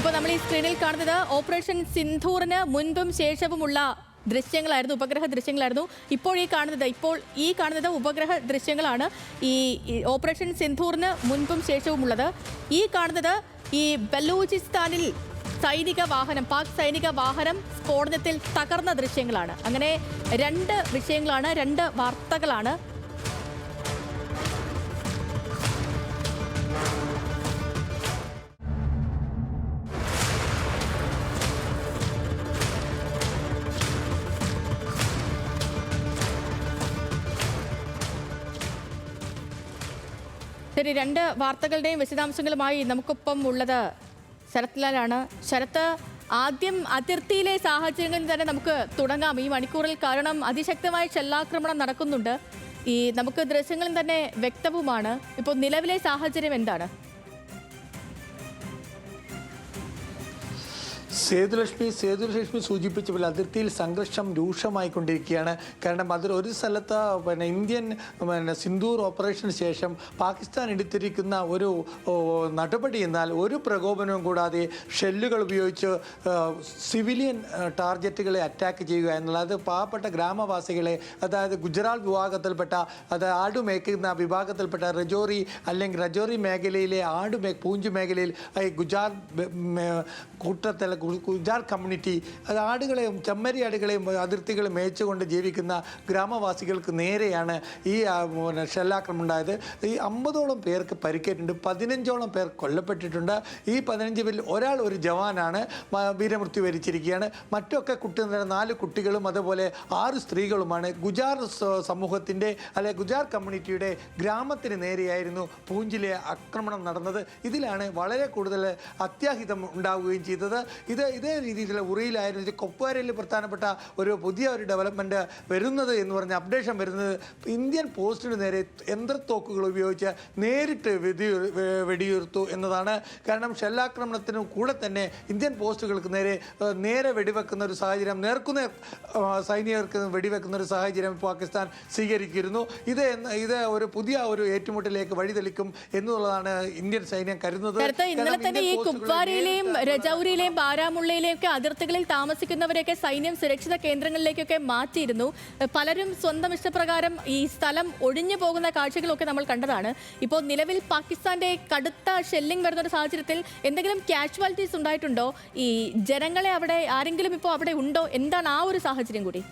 ഇപ്പോൾ നമ്മൾ ഈ സ്ക്രീനിൽ കാണുന്നത് ഓപ്പറേഷൻ സിന്ധൂറിന് മുൻപും ശേഷവുമുള്ള ദൃശ്യങ്ങളായിരുന്നു ഉപഗ്രഹ ദൃശ്യങ്ങളായിരുന്നു. ഇപ്പോൾ ഈ കാണുന്നത് ഇപ്പോൾ ഈ കാണുന്നത് ഉപഗ്രഹ ദൃശ്യങ്ങളാണ്. ഈ ഓപ്പറേഷൻ സിന്ധൂറിന് മുൻപും ശേഷവുമുള്ളത്. ഈ കാണുന്നത് ഈ ബലൂചിസ്ഥാനിൽ സൈനിക വാഹനം പാക് സൈനിക വാഹനം സ്ഫോടനത്തിൽ തകർന്ന ദൃശ്യങ്ങളാണ്. അങ്ങനെ രണ്ട് വിഷയങ്ങളാണ് രണ്ട് വാർത്തകളാണ് ശരി രണ്ട് വാർത്തകളുടെയും വിശദാംശങ്ങളുമായി നമുക്കൊപ്പം ഉള്ളത് ശരത് ലാലാണ് ശരത്ത് ആദ്യം അതിർത്തിയിലെ സാഹചര്യങ്ങളിൽ തന്നെ നമുക്ക് തുടങ്ങാം. ഈ മണിക്കൂറിൽ കാരണം അതിശക്തമായ ഷെല്ലാക്രമണം നടക്കുന്നുണ്ട്. ഈ നമുക്ക് ദൃശ്യങ്ങളും തന്നെ വ്യക്തവുമാണ്. ഇപ്പോൾ നിലവിലെ സാഹചര്യം എന്താണ്? സേതുലക്ഷ്മി സേതുലക്ഷ്മി സൂചിപ്പിച്ച പോലെ അതിർത്തിയിൽ സംഘർഷം രൂക്ഷമായിക്കൊണ്ടിരിക്കുകയാണ്. കാരണം അതിൽ ഒരു സ്ഥലത്ത് പിന്നെ ഇന്ത്യൻ പിന്നെ സിന്ദൂർ ഓപ്പറേഷന് ശേഷം പാകിസ്ഥാൻ എടുത്തിരിക്കുന്ന ഒരു നടപടി എന്നാൽ ഒരു പ്രകോപനവും കൂടാതെ ഷെല്ലുകൾ ഉപയോഗിച്ച് സിവിലിയൻ ടാർഗറ്റുകളെ അറ്റാക്ക് ചെയ്യുക എന്നുള്ളത് പാവപ്പെട്ട ഗ്രാമവാസികളെ അതായത് ഗുജറാത്ത് വിഭാഗത്തിൽപ്പെട്ട അതായത് ആടുമേക്കുന്ന വിഭാഗത്തിൽപ്പെട്ട റജോറി അല്ലെങ്കിൽ റജോറി മേഖലയിലെ ആടു മേ പൂഞ്ച് മേഖലയിൽ ഗുജറാത്ത് കൂട്ടത്തിൽ ഗുജാർ കമ്മ്യൂണിറ്റി അത് ആടുകളെയും ചെമ്മരി ആടുകളെയും അതിർത്തികളെ മേച്ചുകൊണ്ട് ജീവിക്കുന്ന ഗ്രാമവാസികൾക്ക് നേരെയാണ് ഈ ഷെല്ലാക്രമം ഉണ്ടായത്. ഈ അമ്പതോളം പേർക്ക് പരിക്കേറ്റിട്ടുണ്ട് പതിനഞ്ചോളം പേർ കൊല്ലപ്പെട്ടിട്ടുണ്ട്. ഈ പതിനഞ്ച് പേരിൽ ഒരാൾ ഒരു ജവാനാണ് വീരമൃത്യു വരിച്ചിരിക്കുകയാണ്. മറ്റൊക്കെ കുട്ടി നാല് കുട്ടികളും അതുപോലെ ആറ് സ്ത്രീകളുമാണ്. ഗുജാർ സമൂഹത്തിന്റെ അല്ലെ ഗുജാർ കമ്മ്യൂണിറ്റിയുടെ ഗ്രാമത്തിന് നേരെയായിരുന്നു പൂഞ്ചിലെ ആക്രമണം നടന്നത്. ഇതിലാണ് വളരെ കൂടുതൽ അത്യാഹിതം ഉണ്ടാവുകയും ചെയ്തത്. ഇത് ഇതേ രീതിയിലുള്ള ഉറിയിലായിരുന്നു ഇത് കൊപ്വാരയിൽ പ്രധാനപ്പെട്ട ഒരു പുതിയ ഒരു ഡെവലപ്മെന്റ് വരുന്നത് എന്ന് പറഞ്ഞ അപ്ഡേഷൻ വരുന്നത് ഇന്ത്യൻ പോസ്റ്റിന് നേരെ യന്ത്രത്തോക്കുകൾ ഉപയോഗിച്ച് നേരിട്ട് വെടി വെടിയുർത്തു എന്നതാണ്. കാരണം ഷെല്ലാക്രമണത്തിനും കൂടെ തന്നെ ഇന്ത്യൻ പോസ്റ്റുകൾക്ക് നേരെ നേരെ വെടിവെക്കുന്ന ഒരു സാഹചര്യം നേർക്കുന്ന സൈനികർക്ക് വെടിവെക്കുന്ന ഒരു സാഹചര്യം പാകിസ്ഥാൻ സ്വീകരിക്കുന്നു ഇത് ഇത് ഒരു പുതിയ ഒരു ഏറ്റുമുട്ടലിലേക്ക് വഴിതെളിക്കും എന്നുള്ളതാണ് ഇന്ത്യൻ സൈന്യം കരുതുന്നത്. ഇന്നലെ തന്നെ ഈ കുപ്വാരയിലെയും രജൌരിയിലെയും ബാരാമുള്ളയിലെയും ഒക്കെ അതിർത്തികളിൽ താമസിക്കുന്നവരെയൊക്കെ സൈന്യം സുരക്ഷിത കേന്ദ്രങ്ങളിലേക്കൊക്കെ മാറ്റിയിരുന്നു. പലരും സ്വന്തം ഇഷ്ടപ്രകാരം ഈ സ്ഥലം ഒഴിഞ്ഞു പോകുന്ന കാഴ്ചകളൊക്കെ നമ്മൾ കണ്ടതാണ്. ഇപ്പോൾ നിലവിൽ പാകിസ്ഥാന്റെ കടുത്ത ഷെല്ലിംഗ് വരുന്ന ഒരു സാഹചര്യത്തിൽ എന്തെങ്കിലും കാഷ്വാലിറ്റീസ് ഉണ്ടായിട്ടുണ്ടോ? ഈ ജനങ്ങളെ അവിടെ ആരെങ്കിലും ഇപ്പോൾ അവിടെ ഉണ്ടോ? എന്താണ് ആ ഒരു സാഹചര്യം കൂടി?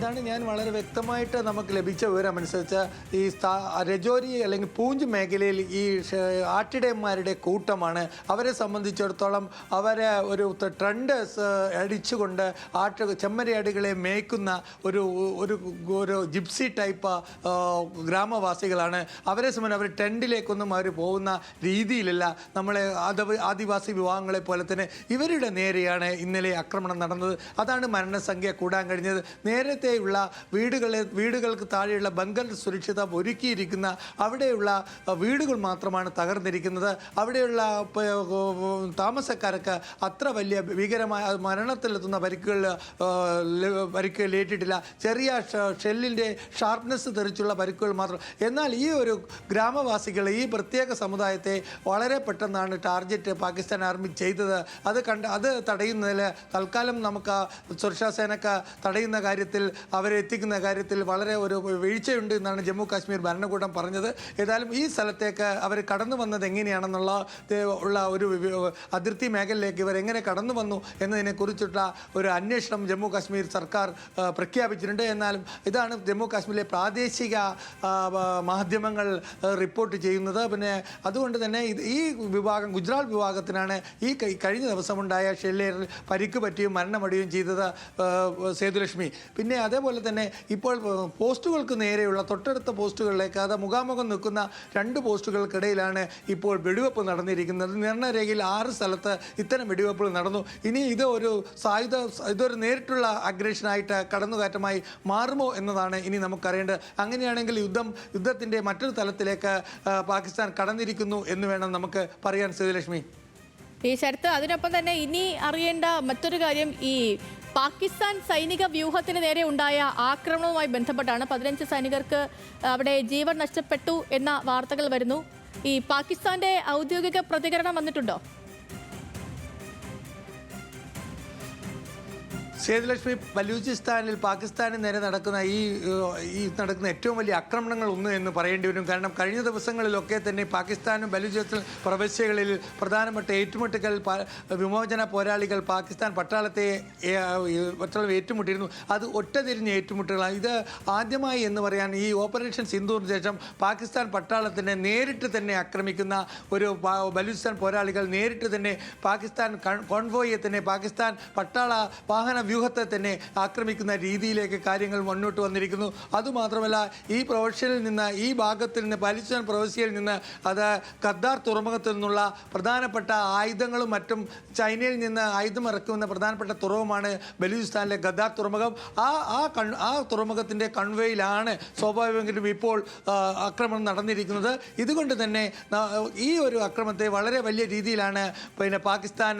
ഇതാണ് ഞാൻ വളരെ വ്യക്തമായിട്ട് നമുക്ക് ലഭിച്ച വിവരം അനുസരിച്ച് ഈ രജോരി അല്ലെങ്കിൽ പൂഞ്ച് മേഖലയിൽ ഈ ആട്ടിടയന്മാരുടെ കൂട്ടമാണ്. അവരെ സംബന്ധിച്ചിടത്തോളം അവരെ ഒരു ട്രണ്ട് അടിച്ചുകൊണ്ട് ആട്ട് ചെമ്മരിയാടുകളെ മേയ്ക്കുന്ന ഒരു ഒരു ഒരു ജിപ്സി ടൈപ്പ് ഗ്രാമവാസികളാണ്. അവരെ സംബന്ധിച്ച് അവർ ടെൻഡിലേക്കൊന്നും അവർ പോകുന്ന രീതിയിലല്ല. നമ്മളെ ആദിവാസി വിഭാഗങ്ങളെ പോലെ തന്നെ ഇവരുടെ നേരെയാണ് ഇന്നലെ ആക്രമണം നടന്നത്. അതാണ് മരണസംഖ്യ കൂടാൻ കഴിഞ്ഞത്. നേരത്തെയുള്ള വീടുകളെ വീടുകൾക്ക് താഴെയുള്ള ബങ്കർ സുരക്ഷിത ഒരുക്കിയിരിക്കുന്ന അവിടെയുള്ള വീടുകൾ മാത്രമാണ് തകർന്നിരിക്കുന്നത്. അവിടെയുള്ള താമസക്കാർക്ക് അത്ര വലിയ ഭീകരമായ മരണത്തിലെത്തുന്ന പരിക്കുകൾ പരിക്കുകൾ ഏറ്റിട്ടില്ല. ചെറിയ ഷെല്ലിന്റെ ഷാർപ്നെസ് തെറിച്ചുള്ള പരിക്കുകൾ മാത്രം. എന്നാൽ ഈ ഒരു ഗ്രാമവാസികൾ ഈ പ്രത്യേക സമുദായത്തെ വളരെ പെട്ടെന്നാണ് ടാർഗറ്റ് പാകിസ്ഥാൻ ആർമി ചെയ്തത്. അത് കണ്ട് അത് തടയുന്നതിൽ തൽക്കാലം നമുക്ക് സുരക്ഷാ സേനക്ക് തടയുന്ന കാര്യത്തിൽ അവരെ എത്തിക്കുന്ന കാര്യത്തിൽ വളരെ ഒരു വീഴ്ചയുണ്ട് എന്നാണ് ജമ്മു കാശ്മീർ ഭരണകൂടം പറഞ്ഞത്. ഏതായാലും ഈ സ്ഥലത്തേക്ക് അവർ കടന്നു വന്നത് എങ്ങനെയാണെന്നുള്ള ഉള്ള ഒരു അതിർത്തി മേഖലയിലേക്ക് ഇവർ എങ്ങനെ കടന്നു വന്നു എന്നതിനെ കുറിച്ചുള്ള ഒരു അന്വേഷണം ജമ്മു കാശ്മീർ സർക്കാർ പ്രഖ്യാപിച്ചിട്ടുണ്ട്. എന്നാലും ഇതാണ് ജമ്മു കാശ്മീരിലെ പ്രാദേശിക മാധ്യമങ്ങൾ റിപ്പോർട്ട് ചെയ്യുന്നത്. പിന്നെ അതുകൊണ്ട് തന്നെ ഈ വിഭാഗം ഗുജറാത്ത് വിഭാഗത്തിനാണ് ഈ കഴിഞ്ഞ ദിവസമുണ്ടായ ഷെല്ലേറിൽ പരിക്ക് പറ്റിയും മരണമടിയും ചെയ്തത് സേതുലക്ഷ്മി. പിന്നെ അതേപോലെ തന്നെ ഇപ്പോൾ പോസ്റ്റുകൾക്ക് നേരെയുള്ള തൊട്ടടുത്ത പോസ്റ്റുകളിലേക്ക് അത് മുഖാമുഖം നിൽക്കുന്ന രണ്ട് പോസ്റ്റുകൾക്കിടയിലാണ് ഇപ്പോൾ വെടിവെപ്പ് നടന്നിരിക്കുന്നത്. നിർണരേഖയിൽ ആറ് സ്ഥലത്ത് ഇത്തരം വെടിവെപ്പുകൾ നടന്നു. ഇനി ഇത് ഒരു സായുധ ഇതൊരു നേരിട്ടുള്ള അഗ്രഷനായിട്ട് കടന്നുകയറ്റമായി മാറുമോ എന്നതാണ് ഇനി നമുക്കറിയേണ്ടത്. അങ്ങനെയാണെങ്കിൽ യുദ്ധം യുദ്ധത്തിന്റെ മറ്റൊരു തലത്തിലേക്ക് പാകിസ്ഥാൻ കടന്നിരിക്കുന്നു എന്ന് വേണം നമുക്ക് പറയാൻ സേതുലക്ഷ്മി ഈ ശരത്ത് അതിനൊപ്പം തന്നെ ഇനി അറിയേണ്ട മറ്റൊരു കാര്യം ഈ പാകിസ്ഥാൻ സൈനിക വ്യൂഹത്തിന് നേരെ ഉണ്ടായ ആക്രമണവുമായി ബന്ധപ്പെട്ടാണ് പതിനഞ്ച് സൈനികർക്ക് അവിടെ ജീവൻ നഷ്ടപ്പെട്ടു എന്ന വാർത്തകൾ വരുന്നു. ഈ പാകിസ്ഥാന്റെ ഔദ്യോഗിക പ്രതികരണം വന്നിട്ടുണ്ടോ? സേതുലക്ഷ്മി ബലൂചിസ്ഥാനിൽ പാകിസ്ഥാനിൽ നേരെ നടക്കുന്ന ഈ ഈ നടക്കുന്ന ഏറ്റവും വലിയ ആക്രമണങ്ങൾ ഒന്ന് എന്ന് പറയേണ്ടി വരും. കാരണം കഴിഞ്ഞ ദിവസങ്ങളിലൊക്കെ തന്നെ പാകിസ്ഥാനും ബലൂചിസ്ഥാൻ പ്രവിശ്യകളിൽ പ്രധാനപ്പെട്ട ഏറ്റുമുട്ടുകൾ വിമോചന പോരാളികൾ പാകിസ്ഥാൻ പട്ടാളത്തെ പട്ടാളം ഏറ്റുമുട്ടിയിരുന്നു. അത് ഒറ്റതിരിഞ്ഞ ഏറ്റുമുട്ടുകളാണ് ഇത് ആദ്യമായി എന്ന് പറയാൻ ഈ ഓപ്പറേഷൻ സിന്ധൂറിന് ശേഷം പാകിസ്ഥാൻ പട്ടാളത്തിനെ നേരിട്ട് തന്നെ ആക്രമിക്കുന്ന ഒരു ബലൂചിസ്ഥാൻ പോരാളികൾ നേരിട്ട് തന്നെ പാകിസ്ഥാൻ കൺ- കോൺവോയെ തന്നെ പാകിസ്ഥാൻ പട്ടാള വാഹന വ്യൂഹത്തെ തന്നെ ആക്രമിക്കുന്ന രീതിയിലേക്ക് കാര്യങ്ങൾ മുന്നോട്ട് വന്നിരിക്കുന്നു. അതുമാത്രമല്ല ഈ പ്രൊവിഷ്യനിൽ നിന്ന് ഈ ഭാഗത്തിൽ നിന്ന് പാലിസ്ഥാൻ പ്രവിശ്യയിൽ നിന്ന് അത് ഖദ്ദാർ തുറമുഖത്തിൽ നിന്നുള്ള പ്രധാനപ്പെട്ട ആയുധങ്ങളും മറ്റും ചൈനയിൽ നിന്ന് ആയുധം ഇറക്കുന്ന പ്രധാനപ്പെട്ട തുറവുമാണ് ബലൂചിസ്ഥാനിലെ ഖദ്ദാർ തുറമുഖം. ആ ആ കൺ ആ തുറമുഖത്തിന്റെ കൺവേയിലാണ് സ്വാഭാവികമായിട്ടും ഇപ്പോൾ ആക്രമണം നടന്നിരിക്കുന്നത്. ഇതുകൊണ്ട് തന്നെ ഈ ഒരു അക്രമത്തെ വളരെ വലിയ രീതിയിലാണ് പിന്നെ പാകിസ്ഥാൻ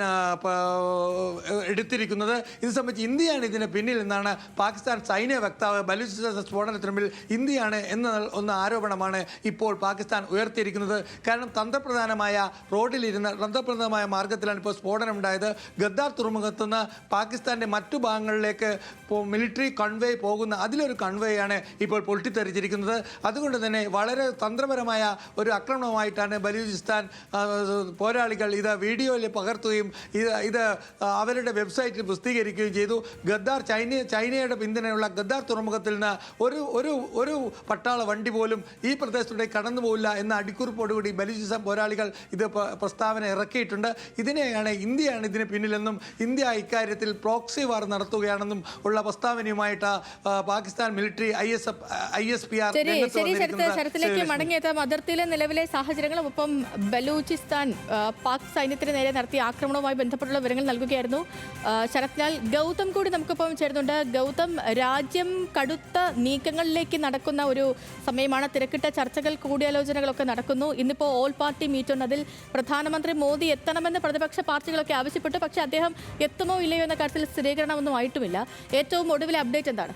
എടുത്തിരിക്കുന്നത്. ഇത് സംബന്ധിച്ച് ഇന്ത്യയാണ് ഇതിന് പിന്നിൽ എന്നാണ് പാകിസ്ഥാൻ സൈന്യ വക്താവ് ബലൂചിസ്ഥാൻ സ്ഫോടനത്തിന് മുമ്പിൽ ഇന്ത്യയാണ് എന്ന ഒന്ന് ആരോപണമാണ് ഇപ്പോൾ പാകിസ്ഥാൻ ഉയർത്തിയിരിക്കുന്നത്. കാരണം തന്ത്രപ്രധാനമായ റോഡിലിരുന്ന തന്ത്രപ്രധാനമായ മാർഗത്തിലാണ് ഇപ്പോൾ സ്ഫോടനം ഉണ്ടായത് ഗദ്ദാർ തുറമുഖത്തു നിന്ന് പാകിസ്ഥാന്റെ മറ്റു ഭാഗങ്ങളിലേക്ക് മിലിറ്ററി കൺവേ പോകുന്ന അതിലൊരു കൺവേയാണ് ഇപ്പോൾ പൊട്ടിത്തെറിച്ചിരിക്കുന്നത്. അതുകൊണ്ട് തന്നെ വളരെ തന്ത്രപരമായ ഒരു ആക്രമണമായിട്ടാണ് ബലൂചിസ്ഥാൻ പോരാളികൾ ഇത് വീഡിയോയിൽ പകർത്തുകയും ഇത് ഇത് അവരുടെ വെബ്സൈറ്റിൽ പ്രസിദ്ധീകരിക്കുകയും ചെയ്തു. ഗദ്ദാർ ചൈന ചൈനയുടെ പിന്തുണയുള്ള ഗദ്ദാർ തുറമുഖത്തിൽ നിന്ന് ഒരു ഒരു ഒരു പട്ടാള വണ്ടി പോലും ഈ പ്രദേശത്തൂടെ കടന്നു പോകില്ല എന്ന അടിക്കുറിപ്പോടുകൂടി ബലൂചിസ്ഥാൻ പോരാളികൾ ഇത് പ്രസ്താവന ഇറക്കിയിട്ടുണ്ട്. ഇതിനെയാണ് ഇന്ത്യയാണ് ഇതിന് പിന്നിലെന്നും ഇന്ത്യ ഇക്കാര്യത്തിൽ പ്രോക്സി വാർ നടത്തുകയാണെന്നും ഉള്ള പ്രസ്താവനയുമായിട്ട് Pakistan military I S I S P R ശരി ശരി ശരത്തിലേക്ക് മടങ്ങിയെത്താം. അതിർത്തിയിലെ നിലവിലെ സാഹചര്യങ്ങളും ഒപ്പം ബലൂചിസ്ഥാൻ പാക് സൈന്യത്തിന് നേരെ നടത്തിയ ആക്രമണവുമായി ബന്ധപ്പെട്ടുള്ള വിവരങ്ങൾ നൽകുകയായിരുന്നു. ശരത്ലാൽ ശരത്ലാൽ ഗൗതം കൂടി നമുക്കിപ്പം ചേരുന്നുണ്ട്. ഗൗതം രാജ്യം കടുത്ത നീക്കങ്ങളിലേക്ക് നടക്കുന്ന ഒരു സമയമാണ്. തിരക്കിട്ട ചർച്ചകൾ കൂടിയാലോചനകളൊക്കെ നടക്കുന്നു. ഇന്നിപ്പോൾ ഓൾ പാർട്ടി മീറ്റ് ഉണ്ട് അതിൽ പ്രധാനമന്ത്രി മോദി എത്തണമെന്ന് പ്രതിപക്ഷ പാർട്ടികളൊക്കെ ആവശ്യപ്പെട്ടു. പക്ഷേ അദ്ദേഹം എത്തുമോ ഇല്ലയോ എന്ന കാര്യത്തിൽ സ്ഥിരീകരണമൊന്നും ആയിട്ടുമില്ല. ഏറ്റവും ഒടുവിലെ അപ്ഡേറ്റ് എന്താണ്?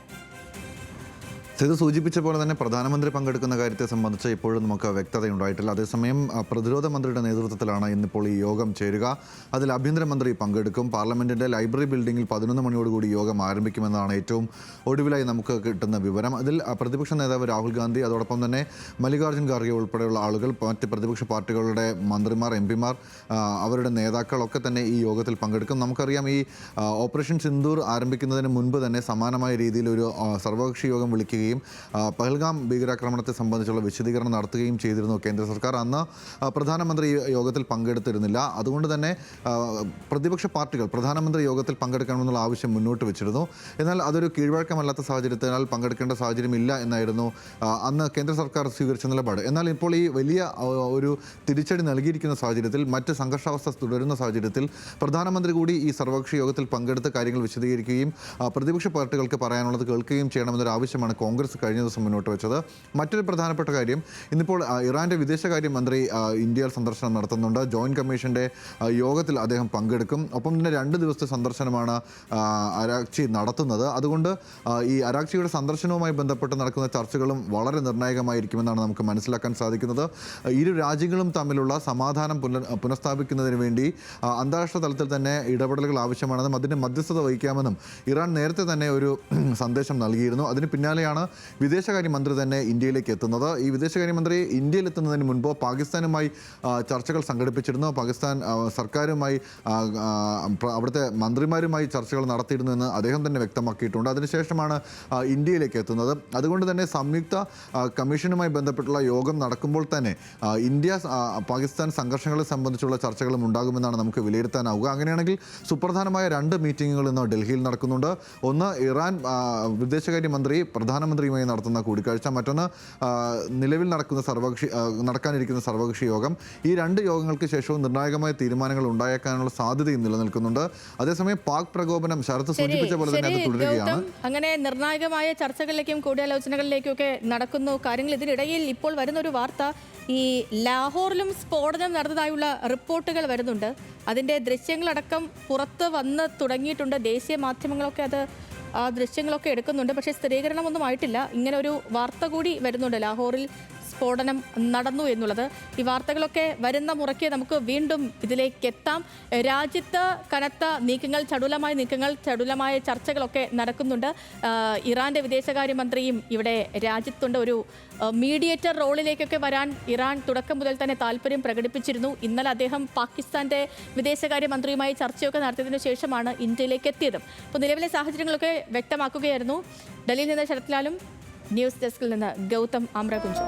ഇത് സൂചിപ്പിച്ച പോലെ തന്നെ പ്രധാനമന്ത്രി പങ്കെടുക്കുന്ന കാര്യത്തെ സംബന്ധിച്ച് ഇപ്പോഴും നമുക്ക് വ്യക്തതയുണ്ടായിട്ടില്ല. അതേസമയം പ്രതിരോധ മന്ത്രിയുടെ നേതൃത്വത്തിലാണ് ഇന്നിപ്പോൾ ഈ യോഗം ചേരുക. അതിൽ ആഭ്യന്തരമന്ത്രി പങ്കെടുക്കും. പാർലമെന്റിന്റെ ലൈബ്രറി ബിൽഡിംഗിൽ പതിനൊന്ന് മണിയോടുകൂടി യോഗം ആരംഭിക്കുമെന്നാണ് ഏറ്റവും ഒടുവിലായി നമുക്ക് കിട്ടുന്ന വിവരം. അതിൽ പ്രതിപക്ഷ നേതാവ് രാഹുൽ ഗാന്ധി അതോടൊപ്പം തന്നെ മല്ലികാർജുൻ ഖാർഗെ ഉൾപ്പെടെയുള്ള ആളുകൾ മറ്റ് പ്രതിപക്ഷ പാർട്ടികളുടെ മന്ത്രിമാർ എം പിമാർ അവരുടെ നേതാക്കളൊക്കെ തന്നെ ഈ യോഗത്തിൽ പങ്കെടുക്കും. നമുക്കറിയാം ഈ ഓപ്പറേഷൻ സിന്ദൂർ ആരംഭിക്കുന്നതിന് മുൻപ് തന്നെ സമാനമായ രീതിയിൽ ഒരു സർവകക്ഷി യോഗം വിളിക്കുകയും ആ, പഹൽഗാം ഭീകരാക്രമണത്തെ സംബന്ധിച്ചുള്ള വിശദീകരണം നടത്തുകയും ചെയ്തിരുന്നു കേന്ദ്ര സർക്കാർ. അന്ന് പ്രധാനമന്ത്രി യോഗത്തിൽ പങ്കെടുത്തിരുന്നില്ല. അതുകൊണ്ട് തന്നെ പ്രതിപക്ഷ പാർട്ടികൾ പ്രധാനമന്ത്രി യോഗത്തിൽ പങ്കെടുക്കണമെന്നുള്ള ആവശ്യം മുന്നോട്ട് വെച്ചിരുന്നു. എന്നാൽ അതൊരു കീഴ്വഴക്കമല്ലാത്ത സാഹചര്യത്തിനാൽ പങ്കെടുക്കേണ്ട സാഹചര്യമില്ല എന്നായിരുന്നു അന്ന് കേന്ദ്ര സർക്കാർ സ്വീകരിച്ച നിലപാട്. എന്നാൽ ഇപ്പോൾ ഈ വലിയ ഒരു തിരിച്ചടി നൽകിയിരിക്കുന്ന സാഹചര്യത്തിൽ മറ്റ് സംഘർഷാവസ്ഥ തുടരുന്ന സാഹചര്യത്തിൽ പ്രധാനമന്ത്രി കൂടി ഈ സർവകക്ഷി യോഗത്തിൽ പങ്കെടുത്ത് കാര്യങ്ങൾ വിശദീകരിക്കുകയും പ്രതിപക്ഷ പാർട്ടികൾക്ക് പറയാനുള്ളത് കേൾക്കുകയും ചെയ്യണമെന്നൊരു ആവശ്യമാണ് കോൺഗ്രസ് കഴിഞ്ഞ ദിവസം മുന്നോട്ട് വെച്ചത്. മറ്റൊരു പ്രധാനപ്പെട്ട കാര്യം ഇന്നിപ്പോൾ ഇറാന്റെ വിദേശകാര്യമന്ത്രി ഇന്ത്യയിൽ സന്ദർശനം നടത്തുന്നുണ്ട്. ജോയിന്റ് കമ്മീഷന്റെ യോഗത്തിൽ അദ്ദേഹം പങ്കെടുക്കും. ഒപ്പം തന്നെ രണ്ട് ദിവസത്തെ സന്ദർശനമാണ് അരാക്ഷി നടത്തുന്നത്. അതുകൊണ്ട് ഈ അരാക്ചിയുടെ സന്ദർശനവുമായി ബന്ധപ്പെട്ട് നടക്കുന്ന ചർച്ചകളും വളരെ നിർണായകമായിരിക്കുമെന്നാണ് നമുക്ക് മനസ്സിലാക്കാൻ സാധിക്കുന്നത്. ഇരു രാജ്യങ്ങളും തമ്മിലുള്ള സമാധാനം പുനർ പുനഃസ്ഥാപിക്കുന്നതിന് വേണ്ടി അന്താരാഷ്ട്ര തലത്തിൽ തന്നെ ഇടപെടലുകൾ ആവശ്യമാണെന്നും അതിന് മധ്യസ്ഥത വഹിക്കാമെന്നും ഇറാൻ നേരത്തെ തന്നെ ഒരു സന്ദേശം നൽകിയിരുന്നു. അതിന് പിന്നാലെയാണ് വിദേശകാര്യമന്ത്രി തന്നെ ഇന്ത്യയിലേക്ക് എത്തുന്നത്. ഈ വിദേശകാര്യമന്ത്രി ഇന്ത്യയിലെത്തുന്നതിന് മുൻപ് പാകിസ്ഥാനുമായി ചർച്ചകൾ സംഘടിപ്പിച്ചിരുന്നു. പാകിസ്ഥാൻ സർക്കാരുമായി അവിടുത്തെ മന്ത്രിമാരുമായി ചർച്ചകൾ നടത്തിയിരുന്നു എന്ന് അദ്ദേഹം തന്നെ വ്യക്തമാക്കിയിട്ടുണ്ട്. അതിനുശേഷമാണ് ഇന്ത്യയിലേക്ക് എത്തുന്നത്. അതുകൊണ്ട് തന്നെ സംയുക്ത കമ്മീഷനുമായി ബന്ധപ്പെട്ടുള്ള യോഗം നടക്കുമ്പോൾ തന്നെ ഇന്ത്യ പാകിസ്ഥാൻ സംഘർഷങ്ങളെ സംബന്ധിച്ചുള്ള ചർച്ചകളും ഉണ്ടാകുമെന്നാണ് നമുക്ക് വിലയിരുത്താനാവുക. അങ്ങനെയാണെങ്കിൽ സുപ്രധാനമായ രണ്ട് മീറ്റിങ്ങുകൾ ഇന്ന് ഡൽഹിയിൽ നടക്കുന്നുണ്ട്. ഒന്ന് ഇറാൻ വിദേശകാര്യമന്ത്രി വിദേശകാര്യമന്ത്രി പ്രധാനമന്ത്രിയുമായി നടത്തുന്ന കൂടിക്കാഴ്ച. മറ്റൊന്ന് നിലവിൽ നടക്കുന്ന സർവകക്ഷി നടക്കാനിരിക്കുന്ന സർവകക്ഷി യോഗം. ഈ രണ്ട് യോഗങ്ങൾക്ക് ശേഷവും നിർണായകമായ തീരുമാനങ്ങൾ ഉണ്ടായേക്കാനുള്ള സാധ്യതയും നിലനിൽക്കുന്നുണ്ട്. അതേസമയം പാക് പ്രകോപനം ശരത്ത് സൂചിപ്പിച്ച പോലെ തന്നെ അത് തുടരുകയാണ്. അങ്ങനെ നിർണായകമായ ചർച്ചകളിലേക്കും കൂടിയാലോചനകളിലേക്കും ഒക്കെ നടക്കുന്നു. കാര്യങ്ങൾ ഇതിനിടയിൽ ഇപ്പോൾ വരുന്ന ഒരു വാർത്ത ഈ ലാഹോറിലും സ്ഫോടനം നടന്നതായുള്ള റിപ്പോർട്ടുകൾ വരുന്നുണ്ട്. അതിന്റെ ദൃശ്യങ്ങളടക്കം പുറത്ത് വന്ന് തുടങ്ങിയിട്ടുണ്ട്. ദേശീയ മാധ്യമങ്ങളൊക്കെ അത് ദൃശ്യങ്ങളൊക്കെ എടുക്കുന്നുണ്ട്. പക്ഷേ സ്ഥിരീകരണമൊന്നും ആയിട്ടില്ല. ഇങ്ങനെ ഒരു വാർത്ത കൂടി വരുന്നുണ്ട്. ലാഹോറിൽ സ്ഫോടനം നടന്നു എന്നുള്ളത് ഈ വാർത്തകളൊക്കെ വരുന്ന മുറയ്ക്ക് നമുക്ക് വീണ്ടും ഇതിലേക്ക് എത്താം. രാജ്യത്ത് കനത്ത നീക്കങ്ങൾ ചടുലമായ നീക്കങ്ങൾ ചടുലമായ ചർച്ചകളൊക്കെ നടക്കുന്നുണ്ട്. ഇറാന്റെ വിദേശകാര്യമന്ത്രിയും ഇവിടെ രാജ്യത്തുണ്ട്. ഒരു മീഡിയേറ്റർ റോളിലേക്കൊക്കെ വരാൻ ഇറാൻ തുടക്കം മുതൽ തന്നെ താല്പര്യം പ്രകടിപ്പിച്ചിരുന്നു. ഇന്നലെ അദ്ദേഹം പാകിസ്ഥാന്റെ വിദേശകാര്യമന്ത്രിയുമായി ചർച്ചയൊക്കെ നടത്തിയതിനു ശേഷമാണ് ഇന്ത്യയിലേക്ക് എത്തിയത്. അപ്പോൾ നിലവിലെ സാഹചര്യങ്ങളൊക്കെ വ്യക്തമാക്കുകയായിരുന്നു. ഡൽഹിയിൽ നിന്ന് ശരത്ലാലും ന്യൂസ് ഡെസ്കിൽ നിന്ന് ഗൗതം ആമ്രകുഞ്ചു